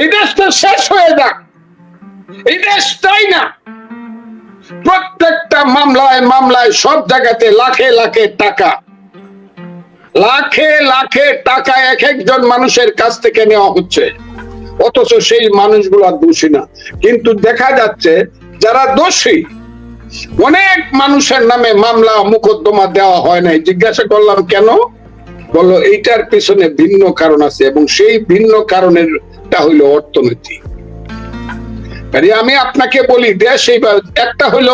এই দেশটা শেষ হয়ে যাক। এই দেশ চাই না? প্রত্যেকটা মামলায় মামলায় সব জায়গাতে লাখে লাখে টাকা। লাখে লাখে টাকা এক একজন মানুষের কাছ থেকে নেওয়া হচ্ছে। অথচ সেই মানুষগুলো দোষী না। কিন্তু দেখা যাচ্ছে যারা দোষী, অনেক মানুষের নামে মামলা মোকদ্দমা দেওয়া হয় নাই। জিজ্ঞাসা করলাম, কেন? বলল, এইটার পিছনে ভিন্ন কারণ আছে এবং সেই ভিন্ন কারণের টা হইল অর্থনীতি। কাজে আমি আপনাকে বলি, দেশ এইবার, একটা হইল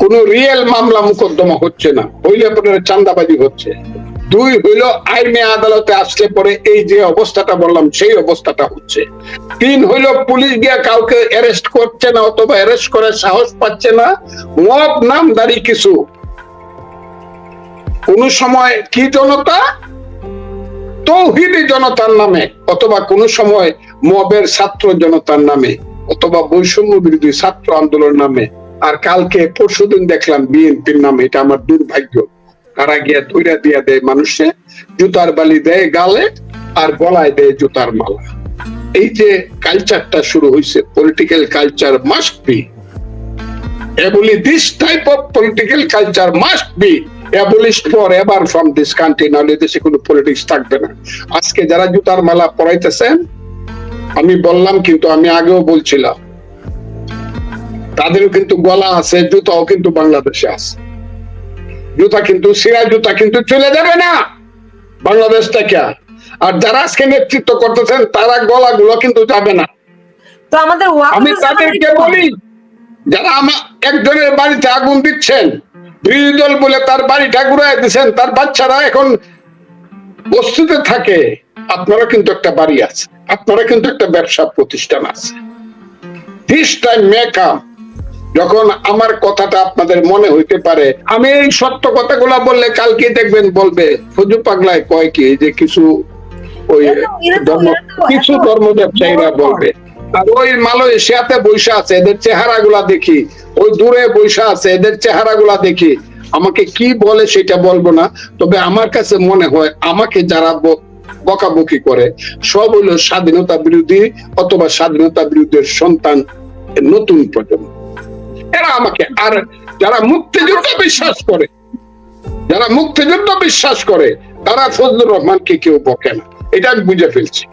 কোন রিয়েল মামলা মোকদ্দমা হচ্ছে না, হইলে পরে চান্দাবাজি হচ্ছে। দুই হইল আইনে আদালতে আসলে পরে এই যে অবস্থাটা বললাম, সেই অবস্থাটা হচ্ছে। তিন হইল পুলিশ গিয়া কাউকে অ্যারেস্ট করছে না অথবা অ্যারেস্ট করে সাহস পাচ্ছে না, মব নামদারি কিছু। কোন সময় কি জনতা তৌহিদি জনতার নামে অথবা কোন সময় মবের ছাত্র জনতার নামে অথবা বৈষম্য বিরোধী ছাত্র আন্দোলন নামে, আর কালকে পরশুদিন দেখলাম বিএনপির নামে, এটা আমার দুর্ভাগ্য। তারা গিয়া ধৈরা দিয়া দেয় মানুষে, জুতার বালি দেয় গালে আর গলায় দেয় জুতার মালা। এই যে কালচারটা শুরু হয়েছে political culture must be Abolish this type of political culture must be abolished forever from this country নাহলে দেশে কোনো পলিটিক্স থাকবে না। আজকে যারা জুতার মালা পরাইতেছেন আমি বললাম কিন্তু আমি আগেও বলছিলাম তাদেরও কিন্তু গলা আছে জুতাও কিন্তু বাংলাদেশে আছে। জুতা কিন্তু সিরা জুতা কিন্তু চলে যাবে না। বাংলাদেশ থেকে। আর যারা আজকে নেতৃত্ব করতেছেন তারা গলাগুলো কিন্তু যাবে না। তো আমাদের আমি তাদেরকে বলি যারা আমার একজনের বাড়িতে আগুন দিচ্ছেন বিরোধী দল বলে তার বাড়িটা ঘুরাই দিচ্ছেন তার বাচ্চারা এখন বস্তুতে থাকে। আপনারা কিন্তু একটা বাড়ি আছে আপনারা কিন্তু একটা ব্যবসা প্রতিষ্ঠান আছে। দিস টাইম মেকআপ যখন আমার কথাটা আপনাদের মনে হইতে পারে আমি এই সত্য কথাগুলা বললে কালকে দেখবেন বলবে ফজু পাগলায় কয় কি যে কিছু ওই ধর্ম কিছু ধর্ম ব্যবসায়ীরা বলবে। আর ওই মালয়েশিয়াতে বৈশা আছে, এদের চেহারা গুলা দেখি। ওই দূরে বৈশা আছে, এদের চেহারা গুলা দেখি। আমাকে কি বলে সেটা বলব না, তবে আমার কাছে মনে হয় আমাকে যারা বকাবকি করে, সব হইল স্বাধীনতা বিরোধী অথবা স্বাধীনতা বিরোধীর সন্তান নতুন প্রজন্ম। এরা আমাকে, আর যারা মুক্তিযুদ্ধ বিশ্বাস করে, যারা মুক্তিযুদ্ধ বিশ্বাস করে, তারা ফজলুর রহমানকে কেউ বকে না। এটা আমি বুঝে ফেলছি।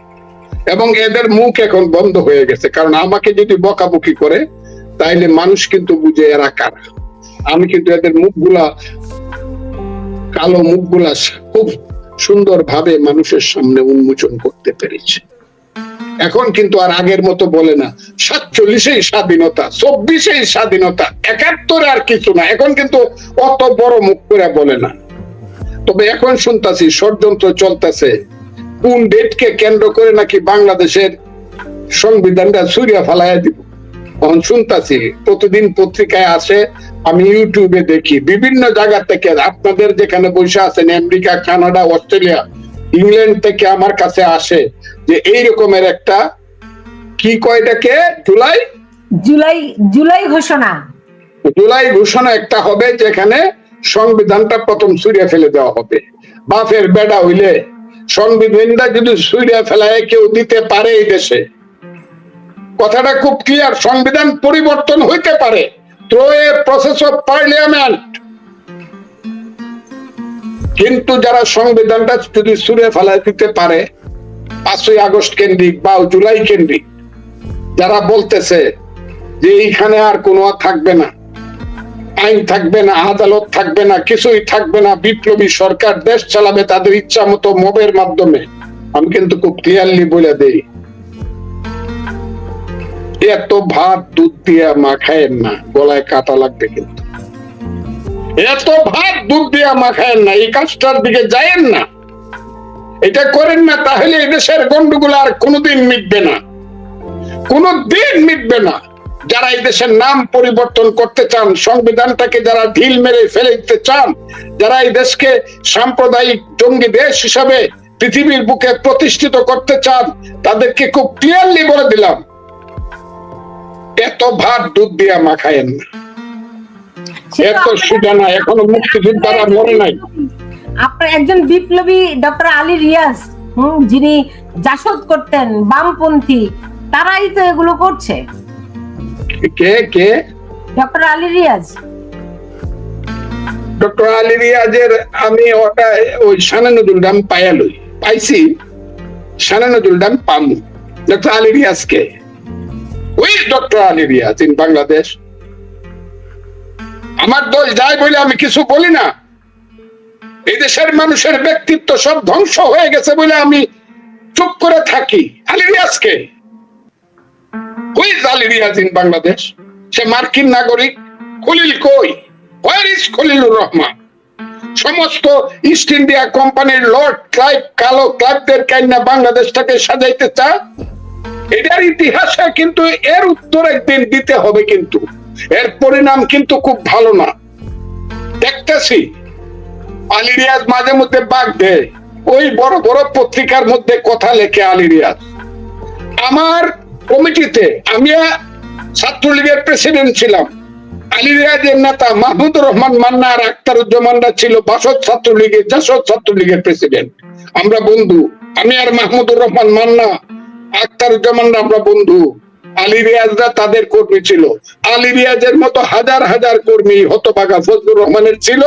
এবং এদের মুখ এখন বন্ধ হয়ে গেছে। কারণ আমাকে যদি বকাবকি করে, তাইলে মানুষ কিন্তু বুঝে এরা কারা। আমি কিন্তু এদের মুখগুলা, কালো মুখগুলা খুব সুন্দর ভাবে মানুষের সামনে উন্মোচন করতে পেরেছি। এখন কিন্তু আর আগের মতো বলে না, সাতচল্লিশেই স্বাধীনতা, চব্বিশেই স্বাধীনতা, একাত্তরে আর কিছু না। এখন কিন্তু অত বড় মুখ করে বলে না। তবে এখন শুনতাছি ষড়যন্ত্র চলতেছে। কোন ডেটকে কেন্দ্র করে নাকি বাংলাদেশের সংবিধানটা সুরিয়া ফালাইয়া দিব? তখন শুনতাছি প্রতিদিন পত্রিকায় আসে আমি ইউটিউবে দেখি বিভিন্ন জায়গা থেকে আপনাদের যেখানে বসে আছেন আমেরিকা কানাডা অস্ট্রেলিয়া ইংল্যান্ড থেকে আমার কাছে আসে যে এই রকমের একটা কি কয়টাকে জুলাই? জুলাই জুলাই ঘোষণা। জুলাই ঘোষণা একটা হবে যেখানে সংবিধানটা প্রথম সুরিয়া ফেলে দেওয়া হবে। বাফের বেড়া হইলে সংবিধানটা যদি সুরিয়া ফেলায়, কেউ দিতে পারে এই দেশে। কথাটা খুব ক্লিয়ার সংবিধান পরিবর্তন হইতে পারে। Through a process of parliament কিন্তু যারা সংবিধানটা যদি সুরে ফেলায়, দিতে পারে, পাঁচই আগস্ট কেন্দ্রিক বা জুলাই কেন্দ্রিক, যারা বলতেছে যে এইখানে আর কোনো থাকবে না। আইন থাকবে না, আদালত থাকবে না, কিছুই থাকবে না, বিপ্লবী সরকার দেশ চালাবে তাদের ইচ্ছা মতো মবের মাধ্যমে। আমি কিন্তু খুব ক্লিয়ারলি বলে দেই, এত ভাত দুধ দিয়া মাখায়েন না, গলায় কাটা লাগবে কিন্তু। এত ভাত দুধ দিয়া মাখায়েন না, এই কাজটার দিকে যায়েন না। এটা করেন না, তাহলে এদেশের গন্ডগোল আর কোনোদিন মিটবে না, কোনোদিন মিটবে না। যারা এই দেশের নাম পরিবর্তন করতে চান সংবিধানটাকে যারা ঢিল মেরে ফেলে দিতে চান যারা এই দেশকে সাম্প্রদায়িক জঙ্গি দেশ হিসাবে পৃথিবীর বুকে প্রতিষ্ঠিত করতে চান তাদেরকে খুব ক্লিয়ারলি বলে দিলাম এত ভাত দুধ দিয়া মাখায়েন না। এত সুজা না এখনও মুক্তিযোদ্ধারা মরে নাই। আপনার একজন বিপ্লবী ডক্টর আলী রিয়াজ হুম যিনি জাসদ করতেন বামপন্থী তারাই তো এগুলো করছে। কে কে? ডক্টর আলী রিয়াজ। ডক্টর আলী রিয়াজের আমি ওটা ওই সানা ডাম পায়ালই পাইছি। সানা পামু। Doctor Ali Riaz K? Doctor Ali Riaz in Bangladesh. আমার দোষ যায় বলে আমি কিছু বলি না। এই দেশের মানুষের ব্যক্তিত্ব সব ধ্বংস হয়ে গেছে বলে আমি চুপ করে থাকি। আলী রিয়াজ বাংলাদেশ, সে মার্কিন নাগরিক খলিল কই? Where is Khalilur Rahman? সমস্ত ইস্ট ইন্ডিয়া কোম্পানির লর্ড ক্লাইভ কালো ক্লাইভদের বাংলাদেশটাকে সাজাইতে চা এটার ইতিহাসে কিন্তু এর উত্তর একদিন দিতে হবে কিন্তু। এর পরিণাম কিন্তু খুব ভালো না। দেখতেছি, আলী রিয়াজ মাঝে মধ্যে বাগ দেয়। ওই বড় বড় পত্রিকার মধ্যে কথা লেখে আলী রিয়াজ। আমার কমিটিতে আমি ছাত্রলীগের প্রেসিডেন্ট ছিলাম। নেতা মাহমুদুর রহমান মান্না আর ছিল বাসদ ছাত্রলীগের ছাত্রলীগের প্রেসিডেন্ট আমরা বন্ধু। আমি আর মাহমুদুর রহমান মান্না আমরা বন্ধু। আলী রিয়াজরা তাদের কর্মী ছিল। আলী রিয়াজের মতো হাজার হাজার কর্মী হতবাগা ফজলুর রহমানের ছিল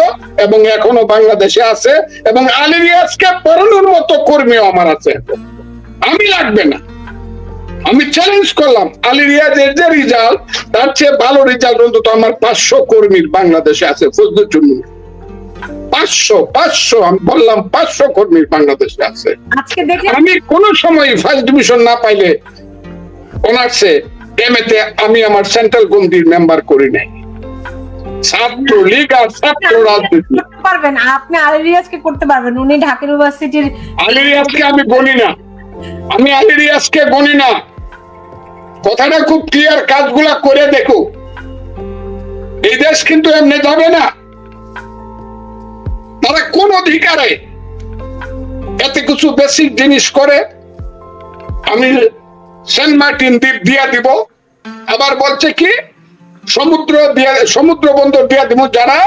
এবং এখনও বাংলাদেশে আছে এবং আলী রিয়াজকে পড়ানোর মতো কর্মীও আমার আছে আমি লাগবে না। আমি চ্যালেঞ্জ করলাম আলী রিয়াজের যে রেজাল্ট তার চেয়ে ভালো রেজাল্ট অন্তত আমার পাঁচশো কর্মীর বাংলাদেশে আছে ফজলুর জন্য পাঁচশো পাঁচশো আমি বললাম পাঁচশো কর্মীর বাংলাদেশে আছে। আমি কোন সময় ফার্স্ট ডিভিশন না পাইলে অনার্সে এমএতে আমি আমার সেন্ট্রাল কমিটির মেম্বার করি নাই। ছাত্র লীগ আর ছাত্র রাজনীতি। পারবেন আপনি করতে পারবেন উনি ঢাকা ইউনিভার্সিটির আলিরিয়াজকে আমি গণি না। আমি আলী রিয়াজকে গণি না। কথাটা খুব ক্লিয়ার কাজগুলা করে দেখো। এই দেশ কিন্তু এমনি যাবে না। তারা কোন অধিকারে এতে কিছু বেসিক জিনিস করে, আমি সেন্ট মার্টিন দ্বীপ দিয়া দিব। আবার বলছে কি, সমুদ্র দিয়া, সমুদ্র বন্দর দিয়া দিব, যারা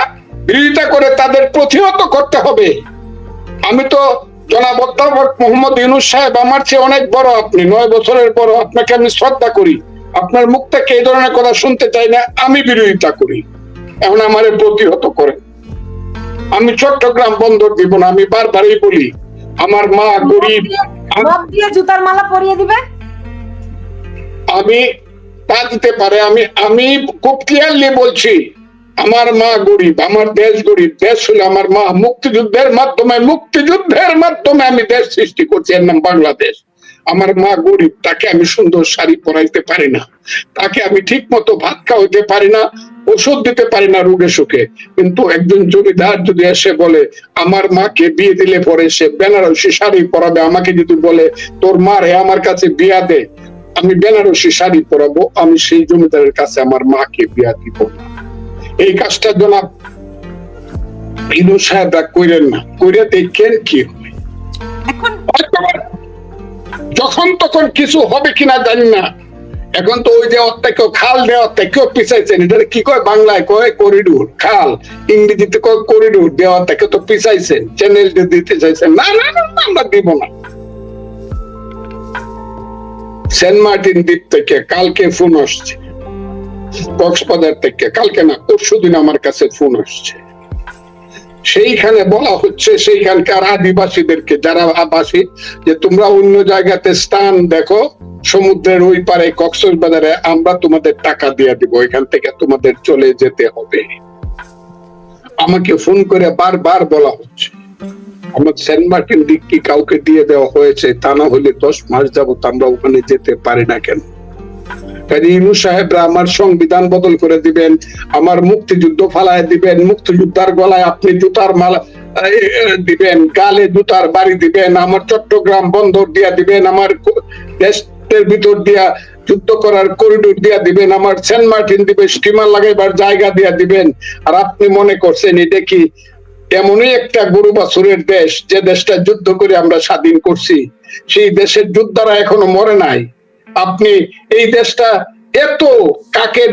বিরোধিতা করে তাদের প্রতিহত করতে হবে। আমি তো জনাব অধ্যাপক মোহাম্মদ ইউনুস সাহেব আমার চেয়ে অনেক বড় আপনি। নয় বছরের বড় আপনাকে আমি শ্রদ্ধা করি। আপনার মুখ থেকে এই ধরনের কথা শুনতে চাই না আমি বিরোধিতা করি। এখন আমারে প্রতিহত করে আমি চট্টগ্রাম বন্দর দিব না আমি বারবারই বলি আমার মা গরিব। জুতার মালা পরিয়ে দিবে? আমি তা দিতে পারে আমি আমি খুব ক্লিয়ারলি বলছি আমার মা গরিব, আমার দেশ গরিব, দেশ হলো আমার মা মুক্তিযুদ্ধের মাধ্যমে মুক্তিযুদ্ধের মাধ্যমে আমি দেশ সৃষ্টি করছি, এর নাম বাংলাদেশ। আমার মা গরিব, তাকে আমি সুন্দর শাড়ি পরাইতে পারি না। তাকে আমি ঠিক মতো ভাত খাওয়াইতে পারি না, ওষুধ দিতে পারি না রোগে সুখে। কিন্তু একজন জমিদার যদি এসে বলে, আমার মাকে বিয়ে দিলে পরে সে বেনারসি শাড়ি পরাবে, আমাকে যদি বলে, তোর মা রে আমার কাছে বিয়া দে, আমি বেনারসি শাড়ি পরাবো, আমি সেই জমিদারের কাছে আমার মাকে বিয়া দিব না। এই কাজটা জনাব ইনু সাহেবরা কইরেন না। কইরে দেখেন কি যখন তখন কিছু হবে কিনা জানি না। এখন তো ওই যে অত্যাকে খাল দেওয়া কেউ পিছাইছেন। এটা কি কয় বাংলায় কয় করিডোর খাল। ইংরেজিতে কয় করিডোর দেওয়া থেকে তো পিছাইছেন চ্যানেল দিতে চাইছেন। না না না, আমরা দিব না। সেন্ট মার্টিন দ্বীপ থেকে কালকে ফোন আসছে। কক্সবাজার থেকে কালকে না, পরশু আমার কাছে ফোন আসছে। সেইখানে বলা হচ্ছে, সেইখানকার আদিবাসীদেরকে, যারা আবাসী, যে তোমরা অন্য জায়গাতে স্থান দেখো, সমুদ্রের ওই পারে কক্সবাজারে আমরা তোমাদের টাকা দিয়ে দিব, এখান থেকে তোমাদের চলে যেতে হবে। আমাকে ফোন করে বারবার বলা হচ্ছে। আমার সেন্ট মার্টিন দিক কি কাউকে দিয়ে দেওয়া হয়েছে, তা না হলে দশ মাস যাবত আমরা ওখানে যেতে পারি না কেন? ইনু সাহেবরা আমার সংবিধান বদল করে দিবেন, আমার মুক্তিযুদ্ধ ফালায় দিবেন, মুক্তিযোদ্ধার গলায় আপনি জুতার মালা দিবেন, গালে জুতার বাড়ি দিবেন, আমার চট্টগ্রাম বন্দর দিয়া দিবেন, আমার দেশের ভিতর দিয়া যুদ্ধ করার করিডোর দিয়া দিবেন, আমার সেন্ট মার্টিন দিবে, স্টিমার লাগাইবার জায়গা দিয়া দিবেন। আর আপনি মনে করছেন এটা কি এমনই একটা গরু বাছুরের দেশ যে দেশটা যুদ্ধ করে আমরা স্বাধীন করছি? সেই দেশের যোদ্ধারা এখনও মরে নাই। আপনি এই দেশটা এত কাকে